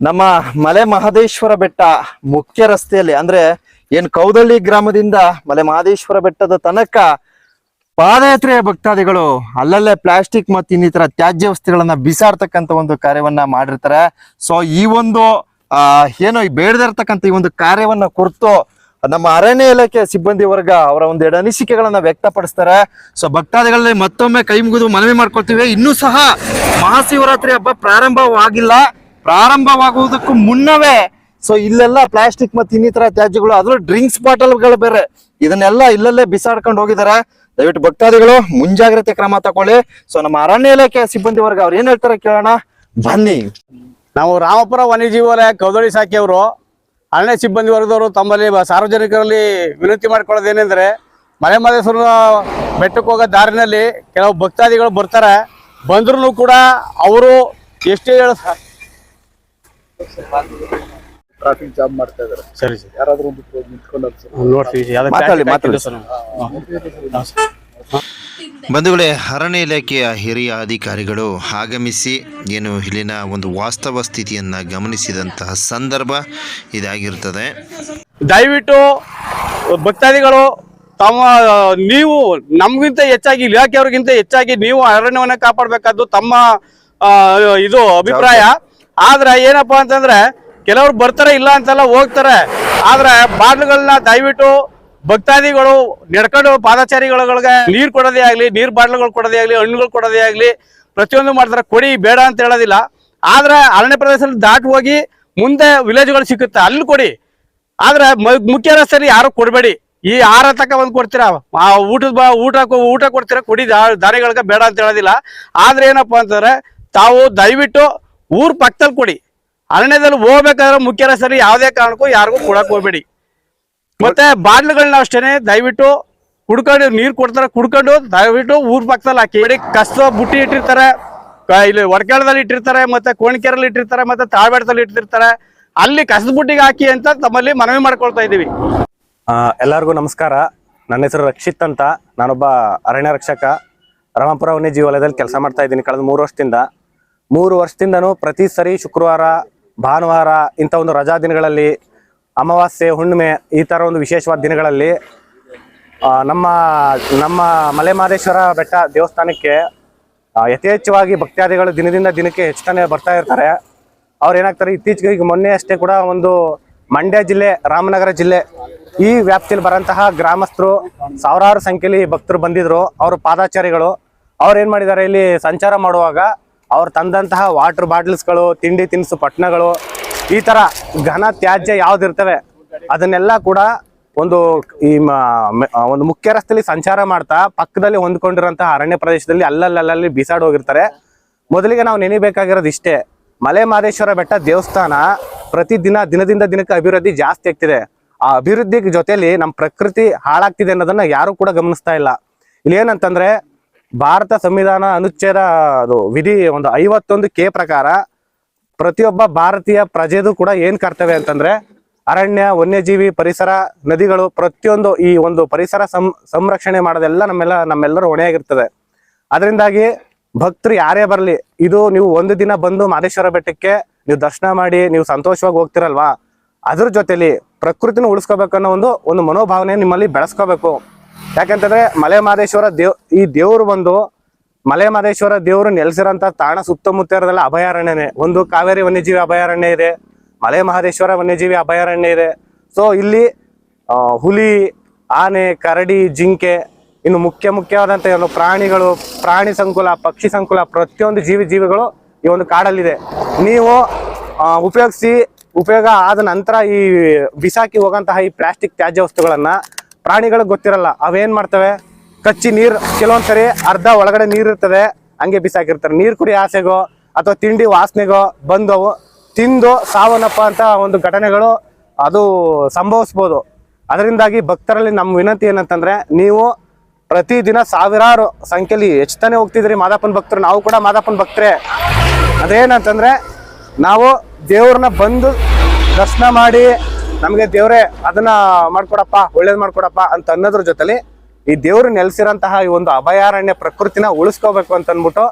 ನಮ್ಮ ಮಲೆ ಮಹದೇಶ್ವರ ಬೆಟ್ಟ ಮುಖ್ಯ ರಸ್ತೆಯಲ್ಲಿ, ಅಂದ್ರೆ ಏನ್ ಕೌದಳ್ಳಿ ಗ್ರಾಮದಿಂದ ಮಲೆ ಮಹದೇಶ್ವರ ಬೆಟ್ಟದ ತನಕ ಪಾದಯಾತ್ರೆಯ ಭಕ್ತಾದಿಗಳು ಅಲ್ಲಲ್ಲೇ ಪ್ಲಾಸ್ಟಿಕ್ ಮತ್ತು ಇನ್ನಿತರ ತ್ಯಾಜ್ಯ ವಸ್ತುಗಳನ್ನ ಬಿಸಾಡ್ತಕ್ಕಂತ ಒಂದು ಕಾರ್ಯವನ್ನ ಮಾಡಿರ್ತಾರೆ. ಸೊ ಈ ಒಂದು ಏನೋ ಈ ಬೇಡದಿರ್ತಕ್ಕಂಥ ಈ ಒಂದು ಕಾರ್ಯವನ್ನ ಕುರಿತು ನಮ್ಮ ಅರಣ್ಯ ಇಲಾಖೆ ಸಿಬ್ಬಂದಿ ವರ್ಗ ಅವರ ಒಂದೆರಡು ಅನಿಸಿಕೆಗಳನ್ನ ವ್ಯಕ್ತಪಡಿಸ್ತಾರೆ. ಸೊ ಭಕ್ತಾದಿಗಳಲ್ಲಿ ಮತ್ತೊಮ್ಮೆ ಕೈ ಮುಗಿದು ಮನವಿ ಮಾಡ್ಕೊಳ್ತೀವಿ. ಇನ್ನೂ ಸಹ ಮಹಾಶಿವರಾತ್ರಿ ಹಬ್ಬ ಪ್ರಾರಂಭವಾಗಿಲ್ಲ. ಪ್ರಾರಂಭವಾಗುವುದಕ್ಕೂ ಮುನ್ನವೇ ಸೊ ಇಲ್ಲೆಲ್ಲ ಪ್ಲಾಸ್ಟಿಕ್ ಮತ್ತು ಇನ್ನಿತರ ತ್ಯಾಜ್ಯಗಳು ಅದ್ರ ಡ್ರಿಂಕ್ಸ್ ಬಾಟಲ್ಗಳು ಬೇರೆ. ಇದನ್ನೆಲ್ಲ ಇಲ್ಲಲ್ಲೇ ಬಿಸಾಡ್ಕೊಂಡು ಹೋಗಿದ್ದಾರೆ. ದಯವಿಟ್ಟು ಭಕ್ತಾದಿಗಳು, ಮುಂಜಾಗ್ರತೆ ಕ್ರಮ ತಗೊಳ್ಳಿ ಸೊ ನಮ್ಮ ಅರಣ್ಯ ಇಲಾಖೆ ಸಿಬ್ಬಂದಿ ವರ್ಗ ಅವ್ರು ಏನ್ ಹೇಳ್ತಾರೆ ಕೇಳೋಣ. ಬನ್ನಿ. ನಾವು ರಾಮಪುರ ವನ್ಯಜೀವಾಲಯ ಕೌದಳಿ ಸಾಕಿಯವರು ಅರಣ್ಯ ಸಿಬ್ಬಂದಿ ವರ್ಗದವರು ತಮ್ಮಲ್ಲಿ ಸಾರ್ವಜನಿಕರಲ್ಲಿ ವಿನಂತಿ ಮಾಡ್ಕೊಳ್ಳೋದೇನೆಂದ್ರೆ, ಮಲೆ ಮಹದೇಶ್ವರ ಬೆಟ್ಟಕ್ಕೆ ಹೋಗೋ ದಾರಿನಲ್ಲಿ ಕೆಲವು ಭಕ್ತಾದಿಗಳು ಬರ್ತಾರೆ. ಬಂದ್ರೂ ಕೂಡ ಅವರು ಎಷ್ಟೇ ಟ್ರಾಫಿಕ್ ಜಾಮ್ ಮಾಡ್ತಾ ಇದಾರೆ ಸರಿ ಸರ್. ಯಾರಾದ್ರೂ ಒಂದು ನಿಂತ್ಕೊಂಡವ್ರು ಸರ್. ನೋಡ್ತೀವಿ ಮಾತಾಡಿ, ಮಾತಾಡಿ. ಸರ್ ಬಂಧುಗಳೇ ಅರಣ್ಯ ಇಲಾಖೆಯ ಹಿರಿಯ ಅಧಿಕಾರಿಗಳು ಆಗಮಿಸಿ ಏನು ಇಲ್ಲಿನ ಒಂದು ವಾಸ್ತವ ಸ್ಥಿತಿಯನ್ನು ಗಮನಿಸಿದಂತಹ ಸಂದರ್ಭ ಇದಾಗಿರ್ತದೆ. ದಯವಿಟ್ಟು ಭಕ್ತಾದಿಗಳು ತಮ್ಮ ನೀವು ನಮ್ಗಿಂತ ಹೆಚ್ಚಾಗಿ ಇಲಾಖೆಯವ್ರಿಗಿಂತ ಹೆಚ್ಚಾಗಿ ನೀವು ಅರಣ್ಯವನ್ನ ಕಾಪಾಡಬೇಕಾದ್ದು ತಮ್ಮ ಇದು ಅಭಿಪ್ರಾಯ. ಆದ್ರೆ ಏನಪ್ಪಾ ಅಂತಂದ್ರೆ ಕೆಲವರು ಬರ್ತಾರೆ ಇಲ್ಲ ಅಂತಲ್ಲ ಹೋಗ್ತಾರೆ. ಆದ್ರೆ ಬಾಟ್ಲುಗಳನ್ನ ದಯವಿಟ್ಟು ಭಕ್ತಾದಿಗಳು ನಡ್ಕೊಂಡು ಪಾದಚಾರಿಗಳಿಗೆ ನೀರು ಕೊಡೋದೇ ಆಗಲಿ, ನೀರ್ ಬಾಟ್ಲುಗಳು ಕೊಡೋದೇ ಆಗಲಿ, ಹಣ್ಣುಗಳು ಕೊಡೋದೇ ಆಗಲಿ ಪ್ರತಿಯೊಂದು ಮಾಡ್ತಾರೆ. ಕೊಡಿ, ಬೇಡ ಅಂತ ಹೇಳೋದಿಲ್ಲ. ಆದ್ರೆ ಅರಣ್ಯ ಪ್ರದೇಶದಲ್ಲಿ ದಾಟಿ ಹೋಗಿ ಮುಂದೆ ವಿಲೇಜ್ಗಳು ಸಿಕ್ಕುತ್ತೆ, ಅಲ್ಲಿ ಕೊಡಿ. ಆದ್ರೆ ಮುಖ್ಯ ರಸ್ತೆಯಲ್ಲಿ ಯಾರು ಕೊಡಬೇಡಿ. ಈ ಆಹಾರ ತಕ್ಕ ಬಂದು ಕೊಡ್ತೀರಾ? ಆ ಊಟದ ಊಟ ಊಟ ಕೊಡ್ತೀರಾ? ಕೊಡಿ ದಾರಿಗಳಿಗೆ ಬೇಡ ಅಂತ ಹೇಳೋದಿಲ್ಲ. ಆದ್ರೆ ಏನಪ್ಪಾ ಅಂತಂದ್ರೆ ತಾವು ದಯವಿಟ್ಟು ಊರ್ ಪಕ್ಕದಲ್ಲಿ ಕೊಡಿ. ಅರಣ್ಯದಲ್ಲಿ ಹೋಗ್ಬೇಕಾದ್ರೆ ಮುಖ್ಯ ರಸ್ತೆ ಯಾವುದೇ ಕಾರಣಕ್ಕೂ ಯಾರಿಗೂ ಕೊಡಕ್ ಹೋಗ್ಬೇಡಿ. ಮತ್ತೆ ಬಾಟ್ಲುಗಳನ್ನ ಅಷ್ಟೇನೆ ದಯವಿಟ್ಟು ಕುಡ್ಕೊಂಡು ನೀರ್ ಕೊಡ್ತಾರೆ ಕುಡ್ಕೊಂಡು ದಯವಿಟ್ಟು ಊರ್ ಪಕ್ಕದಲ್ಲಿ ಹಾಕಿ. ಬೇಡಿ ಕಸ ಬುಟ್ಟಿ ಇಟ್ಟಿರ್ತಾರೆ ಇಲ್ಲಿ ಒಡಕೆಳದಲ್ಲಿ ಇಟ್ಟಿರ್ತಾರೆ ಮತ್ತೆ ಕೋಣಿಕೆರಲ್ಲಿ ಇಟ್ಟಿರ್ತಾರೆ ಮತ್ತೆ ತಾಳ್ಬೇಡದಲ್ಲಿ ಇಟ್ಟಿರ್ತಾರೆ. ಅಲ್ಲಿ ಕಸದ ಬುಟ್ಟಿಗೆ ಹಾಕಿ ಅಂತ ತಮ್ಮಲ್ಲಿ ಮನವಿ ಮಾಡ್ಕೊಳ್ತಾ ಇದೀವಿ ಆ, ಎಲ್ಲರಿಗೂ ನಮಸ್ಕಾರ. ನನ್ನ ಹೆಸರು ರಕ್ಷಿತ್ ಅಂತ. ನಾನೊಬ್ಬ ಅರಣ್ಯ ರಕ್ಷಕ. ರಾಮಪುರ ವನ್ಯಜೀವಾಲಯದಲ್ಲಿ ಕೆಲಸ ಮಾಡ್ತಾ ಇದ್ದೀನಿ. ಕಳೆದ ಮೂರು ವರ್ಷದಿಂದ ಮೂರು ವರ್ಷದಿಂದನೂ ಪ್ರತಿ ಸರಿ ಶುಕ್ರವಾರ, ಭಾನುವಾರ ಇಂಥ ಒಂದು ರಜಾ ದಿನಗಳಲ್ಲಿ, ಅಮಾವಾಸ್ಯೆ, ಹುಣ್ಣಿಮೆ ಈ ಥರ ಒಂದು ವಿಶೇಷವಾದ ದಿನಗಳಲ್ಲಿ ನಮ್ಮ ನಮ್ಮ ಮಲೆಮಾದೇಶ್ವರ ಬೆಟ್ಟ ದೇವಸ್ಥಾನಕ್ಕೆ ಯಥೇಚ್ಛವಾಗಿ ಭಕ್ತಾದಿಗಳು ದಿನದಿಂದ ದಿನಕ್ಕೆ ಹೆಚ್ಚುತ್ತಾನೆ ಬರ್ತಾ ಇರ್ತಾರೆ. ಅವ್ರು ಏನಾಗ್ತಾರೆ, ಇತ್ತೀಚೆಗೆ ಈಗ ಮೊನ್ನೆ ಅಷ್ಟೇ ಕೂಡ ಒಂದು ಮಂಡ್ಯ ಜಿಲ್ಲೆ, ರಾಮನಗರ ಜಿಲ್ಲೆ ಈ ವ್ಯಾಪ್ತಿಯಲ್ಲಿ ಬರಂತಹ ಗ್ರಾಮಸ್ಥರು ಸಾವಿರಾರು ಸಂಖ್ಯೆಯಲ್ಲಿ ಭಕ್ತರು ಬಂದಿದ್ರು. ಅವರು ಪಾದಾಚಾರಿಗಳು. ಅವ್ರು ಏನ್ ಮಾಡಿದ್ದಾರೆ, ಇಲ್ಲಿ ಸಂಚಾರ ಮಾಡುವಾಗ ಅವ್ರು ತಂದಂತಹ ವಾಟರ್ ಬಾಟಲ್ಸ್ಗಳು ತಿಂಡಿ ತಿನಿಸು ಪಟ್ಟಣಗಳು ಈ ತರ ಘನ ತ್ಯಾಜ್ಯ ಯಾವ್ದಿರ್ತವೆ ಅದನ್ನೆಲ್ಲ ಕೂಡ ಒಂದು ಈ ಒಂದು ಮುಖ್ಯ ರಸ್ತೆಯಲ್ಲಿ ಸಂಚಾರ ಮಾಡ್ತಾ ಪಕ್ಕದಲ್ಲಿ ಹೊಂದ್ಕೊಂಡಿರುವಂತಹ ಅರಣ್ಯ ಪ್ರದೇಶದಲ್ಲಿ ಅಲ್ಲಲ್ಲಲ್ಲಿ ಬಿಸಾಡ್ ಹೋಗಿರ್ತಾರೆ. ಮೊದಲಿಗೆ ನಾವು ನೆನಿಬೇಕಾಗಿರೋದು ಇಷ್ಟೇ. ಮಲೆ ಮಹದೇಶ್ವರ ಬೆಟ್ಟ ದೇವಸ್ಥಾನ ಪ್ರತಿದಿನ ದಿನದಿಂದ ದಿನಕ್ಕೆ ಅಭಿವೃದ್ಧಿ ಜಾಸ್ತಿ ಆಗ್ತಿದೆ. ಆ ಅಭಿವೃದ್ಧಿ ಜೊತೆಯಲ್ಲಿ ನಮ್ಮ ಪ್ರಕೃತಿ ಹಾಳಾಗ್ತಿದೆ ಅನ್ನೋದನ್ನ ಯಾರು ಕೂಡ ಗಮನಿಸ್ತಾ ಇಲ್ಲ. ಇಲ್ಲಿ ಏನಂತಂದ್ರೆ ಭಾರತ ಸಂವಿಧಾನ ಅನುಚ್ಛೇದ ಅದು ವಿಧಿ ಒಂದು ಐವತ್ತೊಂದು ಕೆ ಪ್ರಕಾರ ಪ್ರತಿಯೊಬ್ಬ ಭಾರತೀಯ ಪ್ರಜೆದು ಕೂಡ ಏನ್ ಕರ್ತವ್ಯ ಅಂತಂದ್ರೆ ಅರಣ್ಯ, ವನ್ಯಜೀವಿ ಪರಿಸರ ನದಿಗಳು ಪ್ರತಿಯೊಂದು ಈ ಒಂದು ಪರಿಸರ ಸಂರಕ್ಷಣೆ ಮಾಡೋದೆಲ್ಲ ನಮ್ಮೆಲ್ಲ, ನಮ್ಮೆಲ್ಲರೂ ಹೊಣೆಯಾಗಿರ್ತದೆ. ಅದರಿಂದಾಗಿ ಭಕ್ತರು ಯಾರೇ ಬರಲಿ, ಇದು ನೀವು ಒಂದು ದಿನ ಬಂದು ಮಾದೇಶ್ವರ ಬೆಟ್ಟಕ್ಕೆ ನೀವು ದರ್ಶನ ಮಾಡಿ, ನೀವು ಸಂತೋಷವಾಗಿ ಹೋಗ್ತಿರಲ್ವಾ? ಅದ್ರ ಜೊತೆಲಿ ಪ್ರಕೃತಿನ ಉಳಿಸ್ಕೋಬೇಕನ್ನೋ ಒಂದು ಒಂದು ಮನೋಭಾವನೆ ನಿಮ್ಮಲ್ಲಿ ಬೆಳೆಸ್ಕೋಬೇಕು. ಯಾಕಂತಂದ್ರೆ ಮಲೆ ಮಹದೇಶ್ವರ ದೇವ್, ಈ ದೇವ್ರು ಬಂದು ಮಲೆ ಮಹದೇಶ್ವರ ದೇವರು ನೆಲೆಸಿರೋಂಥ ತಾಣ ಸುತ್ತಮುತ್ತ ಇರೋದೆಲ್ಲ ಅಭಯಾರಣ್ಯನೇ. ಒಂದು ಕಾವೇರಿ ವನ್ಯಜೀವಿ ಅಭಯಾರಣ್ಯ ಇದೆ ಮಲೆ ಮಹದೇಶ್ವರ ವನ್ಯಜೀವಿ ಅಭಯಾರಣ್ಯ ಇದೆ. ಸೊ ಇಲ್ಲಿ ಹುಲಿ, ಆನೆ, ಕರಡಿ, ಜಿಂಕೆ, ಇನ್ನು ಮುಖ್ಯ ಮುಖ್ಯವಾದಂಥ ಏನು ಪ್ರಾಣಿಗಳು, ಪ್ರಾಣಿ ಸಂಕುಲ, ಪಕ್ಷಿ ಸಂಕುಲ, ಪ್ರತಿಯೊಂದು ಜೀವಿ ಜೀವಿಗಳು ಈ ಒಂದು ಕಾಡಲ್ಲಿದೆ. ನೀವು ಉಪಯೋಗಿಸಿ, ಉಪಯೋಗ ಆದ ನಂತರ ಈ ಬಿಸಾಕಿ ಹೋಗಂತಹ ಈ ಪ್ಲಾಸ್ಟಿಕ್ ತ್ಯಾಜ್ಯ ವಸ್ತುಗಳನ್ನ ಪ್ರಾಣಿಗಳಿಗೆ ಗೊತ್ತಿರಲ್ಲ, ಅವೇನ್ ಮಾಡ್ತವೆ? ಕಚ್ಚಿ ನೀರ್, ಕೆಲವೊಂದ್ಸರಿ ಅರ್ಧ ಒಳಗಡೆ ನೀರು ಇರ್ತದೆ, ಹಂಗೆ ಬಿಸಾಕಿರ್ತಾರೆ. ನೀರು ಕುಡಿ ಆಸೆಗೋ ಅಥವಾ ತಿಂಡಿ ವಾಸನೆಗೋ ಬಂದವು, ತಿಂದು ಸಾವನ್ನಪ್ಪ ಅಂತ ಒಂದು ಘಟನೆಗಳು ಅದು ಸಂಭವಿಸ್ಬೋದು. ಅದರಿಂದಾಗಿ ಭಕ್ತರಲ್ಲಿ ನಮ್ಮ ವಿನಂತಿ ಏನಂತಂದ್ರೆ, ನೀವು ಪ್ರತಿದಿನ ಸಾವಿರಾರು ಸಂಖ್ಯೆಯಲ್ಲಿ ಹೆಚ್ಚುತ್ತಾನೆ ಹೋಗ್ತಿದ್ರಿ ಮಾದಪ್ಪನ ಭಕ್ತರು. ನಾವು ಕೂಡ ಮಾದಪ್ಪನ ಭಕ್ತರೇ. ಅದೇನಂತಂದ್ರೆ, ನಾವು ದೇವ್ರನ್ನ ಬಂದು ದರ್ಶನ ಮಾಡಿ ನಮಗೆ ದೇವರೇ ಅದನ್ನ ಮಾಡ್ಕೊಡಪ್ಪ ಒಳ್ಳೇದ್ ಮಾಡ್ಕೊಡಪ್ಪ ಅಂತ ಅನ್ನೋದ್ರ ಜೊತೆಲಿ ಈ ದೇವ್ರು ನೆಲೆಸಿರಂತಹ ಈ ಒಂದು ಅಭಯಾರಣ್ಯ ಪ್ರಕೃತಿನ ಉಳಿಸ್ಕೋಬೇಕು ಅಂತ ಅಂದ್ಬಿಟ್ಟು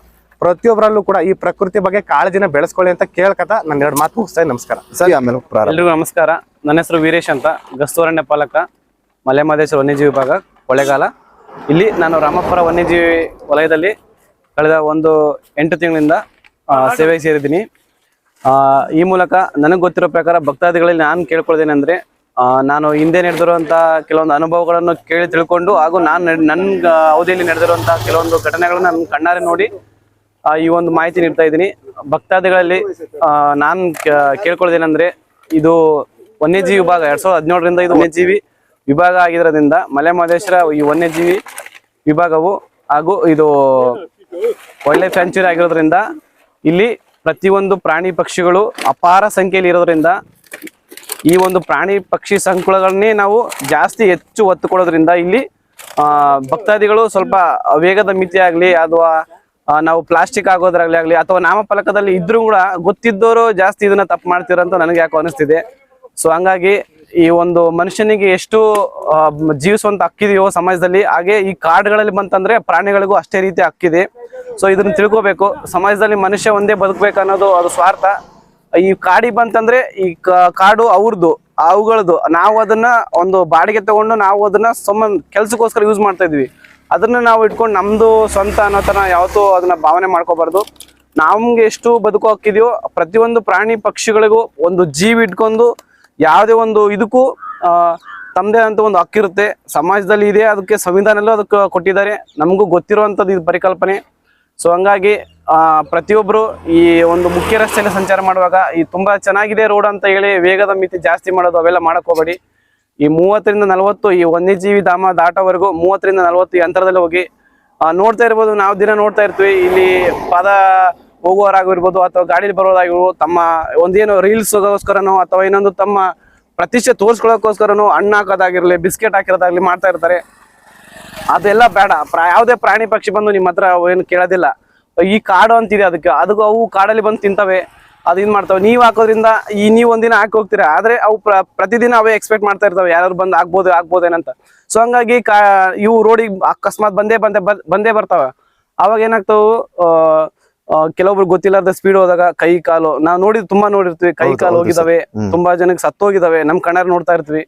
ಪ್ರತಿಯೊಬ್ಬರಲ್ಲೂ ಕೂಡ ಈ ಪ್ರಕೃತಿ ಬಗ್ಗೆ ಕಾಳಜಿನ ಬೆಳೆಸ್ಕೊಳ್ಳಿ ಅಂತ ಕೇಳ್ಕತ ನನ್ನ ಎರಡು ಮಾತು ಮುಗಿಸ್ತಾ ನಮಸ್ಕಾರ. ಸರಿ ಆಮೇಲೆ ಎಲ್ರಿಗೂ ನಮಸ್ಕಾರ. ನನ್ನ ಹೆಸರು ವೀರೇಶ್ ಅಂತ. ಗಸ್ತೂರಣ್ಯ ಪಾಲಕ ಮಲೆ ಮಹದೇಶ್ವರ ವನ್ಯಜೀವಿ ವಿಭಾಗ ಕೊಳೆಗಾಲ. ಇಲ್ಲಿ ನಾನು ರಾಮಪುರ ವನ್ಯಜೀವಿ ವಲಯದಲ್ಲಿ ಕಳೆದ ಒಂದು ಎಂಟು ತಿಂಗಳಿಂದ ಸೇವೆ ಸೇವೆಗೆ ಸೇರಿದ್ದೀನಿ. ಈ ಮೂಲಕ ನನಗೆ ಗೊತ್ತಿರೋ ಪ್ರಕಾರ ಭಕ್ತಾದಿಗಳಲ್ಲಿ ನಾನು ಕೇಳ್ಕೊಳ್ಳೋದೇನೆಂದ್ರೆ ಆ, ನಾನು ಹಿಂದೆ ನಡೆದಿರುವಂಥ ಕೆಲವೊಂದು ಅನುಭವಗಳನ್ನು ಕೇಳಿ ತಿಳ್ಕೊಂಡು ಹಾಗೂ ನಾನು ನನ್ನ ಅವಧಿಯಲ್ಲಿ ನಡೆದಿರುವಂತಹ ಕೆಲವೊಂದು ಘಟನೆಗಳನ್ನ ನನ್ನ ಕಣ್ಣಾರೆ ನೋಡಿ ಆ, ಈ ಒಂದು ಮಾಹಿತಿ ನೀಡ್ತಾ ಇದ್ದೀನಿ. ಭಕ್ತಾದಿಗಳಲ್ಲಿ ನಾನು ಕೇಳ್ಕೊಳ್ದೇನಂದ್ರೆ ಇದು ವನ್ಯಜೀವಿ ವಿಭಾಗ ಎರಡ್ ಸಾವಿರದ ಹದಿನೇಳರಿಂದ ಇದು ವನ್ಯಜೀವಿ ವಿಭಾಗ ಆಗಿರೋದ್ರಿಂದ ಮಲೆ ಮಹದೇಶ್ವರ ಈ ವನ್ಯಜೀವಿ ವಿಭಾಗವು ಹಾಗೂ ಇದು ವೈಲ್ಡ್ ಲೈಫ್ ಸ್ಯಾಂಚುರಿ ಆಗಿರೋದ್ರಿಂದ ಇಲ್ಲಿ ಪ್ರತಿಯೊಂದು ಪ್ರಾಣಿ ಪಕ್ಷಿಗಳು ಅಪಾರ ಸಂಖ್ಯೆಯಲ್ಲಿ ಇರೋದ್ರಿಂದ ಈ ಒಂದು ಪ್ರಾಣಿ ಪಕ್ಷಿ ಸಂಕುಲಗಳನ್ನೇ ನಾವು ಜಾಸ್ತಿ ಹೆಚ್ಚು ಒತ್ತು ಕೊಡೋದ್ರಿಂದ ಇಲ್ಲಿ ಭಕ್ತಾದಿಗಳು ಸ್ವಲ್ಪ ವೇಗದ ಮಿತಿ ಆಗಲಿ ಅಥವಾ ನಾವು ಪ್ಲಾಸ್ಟಿಕ್ ಆಗೋದ್ರಾಗ್ಲಿ ಆಗಲಿ ಅಥವಾ ನಾಮಫಲಕದಲ್ಲಿ ಇದ್ರೂ ಕೂಡ ಗೊತ್ತಿದ್ದವರು ಜಾಸ್ತಿ ಇದನ್ನ ತಪ್ಪು ಮಾಡ್ತೀರಂತ ನನಗೆ ಯಾಕೋ ಅನಿಸ್ತಿದೆ. ಸೊ ಹಂಗಾಗಿ ಈ ಒಂದು ಮನುಷ್ಯನಿಗೆ ಎಷ್ಟು ಜೀವಿಸುವಂತ ಹಕ್ಕಿದೆಯೋ ಸಮಾಜದಲ್ಲಿ, ಹಾಗೆ ಈ ಕಾಡುಗಳಲ್ಲಿ ಬಂತಂದ್ರೆ ಪ್ರಾಣಿಗಳಿಗೂ ಅಷ್ಟೇ ರೀತಿ ಹಕ್ಕಿದೆ. ಸೊ ಇದನ್ನ ತಿಳ್ಕೋಬೇಕು. ಸಮಾಜದಲ್ಲಿ ಮನುಷ್ಯ ಒಂದೇ ಬದುಕಬೇಕು ಅನ್ನೋದು ಅದು ಸ್ವಾರ್ಥ. ಈ ಕಾಡಿ ಬಂತಂದ್ರೆ ಈ ಕಾಡು ಅವ್ರದ್ದು ಅವುಗಳದ್ದು ನಾವು ಅದನ್ನ ಒಂದು ಬಾಡಿಗೆ ತಗೊಂಡು ನಾವು ಅದನ್ನ ಸಂಬಂಧ ಕೆಲ್ಸಕ್ಕೋಸ್ಕರ ಯೂಸ್ ಮಾಡ್ತಾ ಇದ್ವಿ. ಅದನ್ನ ನಾವು ಇಟ್ಕೊಂಡು ನಮ್ದು ಸ್ವಂತ ಅನ್ನೋ ತರ ಯಾವತ್ತೂ ಅದನ್ನ ಭಾವನೆ ಮಾಡ್ಕೋಬಾರ್ದು. ನಮ್ಗೆ ಎಷ್ಟು ಬದುಕು ಹಕ್ಕಿದೆಯೋ ಪ್ರತಿಯೊಂದು ಪ್ರಾಣಿ ಪಕ್ಷಿಗಳಿಗೂ ಒಂದು ಜೀವ ಇಟ್ಕೊಂಡು ಯಾವುದೇ ಒಂದು ಇದಕ್ಕೂ ತಮ್ಮದೇ ಅಂತ ಒಂದು ಹಕ್ಕಿರುತ್ತೆ ಸಮಾಜದಲ್ಲಿ ಇದೆ, ಅದಕ್ಕೆ ಸಂವಿಧಾನಲ್ಲೂ ಅದಕ್ಕೆ ಕೊಟ್ಟಿದ್ದಾರೆ. ನಮಗೂ ಗೊತ್ತಿರುವಂಥದ್ದು ಇದು ಪರಿಕಲ್ಪನೆ. ಸೊ ಹಂಗಾಗಿ ಪ್ರತಿಯೊಬ್ಬರು ಈ ಒಂದು ಮುಖ್ಯ ರಸ್ತೆಯಲ್ಲಿ ಸಂಚಾರ ಮಾಡುವಾಗ ಈ ತುಂಬ ಚೆನ್ನಾಗಿದೆ ರೋಡ್ ಅಂತ ಹೇಳಿ ವೇಗದ ಮಿತಿ ಜಾಸ್ತಿ ಮಾಡೋದು ಅವೆಲ್ಲ ಮಾಡಕ್ಕೆ ಹೋಗಬೇಡಿ. ಈ ಮೂವತ್ತರಿಂದ ನಲವತ್ತು ಈ ವನ್ಯಜೀವಿ ಧಾಮ ದಾಟೋವರೆಗೂ ಮೂವತ್ತರಿಂದ ನಲವತ್ತು ಈ ಅಂತರದಲ್ಲಿ ಹೋಗಿ ನೋಡ್ತಾ ಇರ್ಬೋದು. ನಾವು ದಿನ ನೋಡ್ತಾ ಇರ್ತೀವಿ. ಇಲ್ಲಿ ಪಾದ ಹೋಗುವವರಾಗಿರ್ಬೋದು ಅಥವಾ ಗಾಡಿಲಿ ಬರೋದಾಗಿರ್ಬೋದು ತಮ್ಮ ಒಂದೇನು ರೀಲ್ಸ್ಗೋಸ್ಕರನೋ ಅಥವಾ ಇನ್ನೊಂದು ತಮ್ಮ ಪ್ರತಿಷ್ಠೆ ತೋರಿಸ್ಕೊಳ್ಳೋಕ್ಕೋಸ್ಕರನೋ ಹಣ್ಣು ಹಾಕೋದಾಗಿರಲಿ, ಬಿಸ್ಕೆಟ್ ಹಾಕಿರೋದಾಗ್ಲಿ ಮಾಡ್ತಾ ಇರ್ತಾರೆ. ಅದೆಲ್ಲ ಬೇಡ. ಪ್ರಾ, ಯಾವುದೇ ಪ್ರಾಣಿ ಪಕ್ಷಿ ಬಂದು ನಿಮ್ಮ ಹತ್ರ ಏನು ಕೇಳೋದಿಲ್ಲ. ಈ ಕಾಡು ಅಂತಿದೆ ಅದಕ್ಕೆ. ಅದಕ್ಕೂ ಅವು ಕಾಡಲ್ಲಿ ಬಂದು ತಿಂತವೆ. ಅದು ಇದು ಮಾಡ್ತವೆ. ನೀವು ಹಾಕೋದ್ರಿಂದ ಈ ನೀವು ಒಂದಿನ ಹಾಕಿ ಹೋಗ್ತೀರಾ. ಆದರೆ ಅವು ಪ್ರ, ಪ್ರತಿದಿನ ಅವೇ ಎಕ್ಸ್ಪೆಕ್ಟ್ ಮಾಡ್ತಾ ಇರ್ತವೆ. ಯಾರು ಬಂದು ಆಗ್ಬೋದು ಆಗ್ಬೋದೇನಂತ ಸೊ ಹಂಗಾಗಿ ಕಾ, ಇವು ರೋಡಿಗೆ ಅಕಸ್ಮಾತ್ ಬಂದೇ ಬಂದೇ ಬಂದೇ ಬರ್ತಾವೆ. ಅವಾಗ ಏನಾಗ್ತಾವು ಕೆಲವೊಬ್ರು ಗೊತ್ತಿಲ್ಲದ ಸ್ಪೀಡ್ ಹೋದಾಗ ಕೈ ಕಾಲು ನಾವು ನೋಡಿದ್ ತುಂಬಾ ನೋಡಿರ್ತೀವಿ. ಕೈ ಕಾಲು ಹೋಗಿದಾವೆ. ತುಂಬಾ ಜನಕ್ಕೆ ಸತ್ತೋಗಿದಾವೆ. ನಮ್ ಕಣ್ಣಾರ ನೋಡ್ತಾ ಇರ್ತೀವಿ.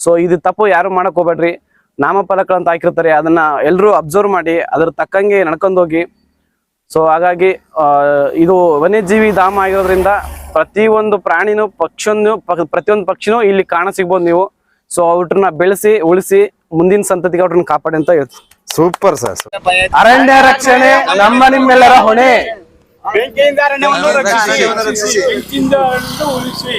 ಸೊ ಇದು ತಪ್ಪು ಯಾರು ಮಾಡಕ್ ಹೋಗ್ಬೇಡ್ರಿ. ನಾಮಫಲಕಗಳಂತ ಹಾಕಿರ್ತಾರೆ. ಅದನ್ನ ಎಲ್ಲರೂ ಅಬ್ಸರ್ವ್ ಮಾಡಿ ಅದ್ರ ತಕ್ಕಂಗೆ ನಡ್ಕೊಂಡೋಗಿ. ಸೊ ಹಾಗಾಗಿ ಆ, ಇದು ವನ್ಯಜೀವಿ ಧಾಮ ಆಗಿರೋದ್ರಿಂದ ಪ್ರತಿಯೊಂದು ಪ್ರಾಣಿನೂ ಪಕ್ಷಿನೂ ಪ್ರತಿಯೊಂದು ಪಕ್ಷಿನೂ ಇಲ್ಲಿ ಕಾಣ ಸಿಗ್ಬೋದು ನೀವು. ಸೊ ಅವ್ರನ್ನ ಬೆಳೆಸಿ ಉಳಿಸಿ ಮುಂದಿನ ಸಂತತಿಗೆ ಅವ್ರನ್ನ ಕಾಪಾಡಿ ಅಂತ ಹೇಳ್ತೀನಿ. Super sir. ಅರಣ್ಯ ರಕ್ಷಣೆ ನಮ್ಮ ನಿಮ್ಮೆಲ್ಲರ ಹೊಣೆ. ಬೆಂಕಿಯಿಂದ ಅರಣ್ಯವನ್ನು ರಕ್ಷಿಸಿ. ಬೆಂಕಿಯಿಂದ ಉಳಿಸಿ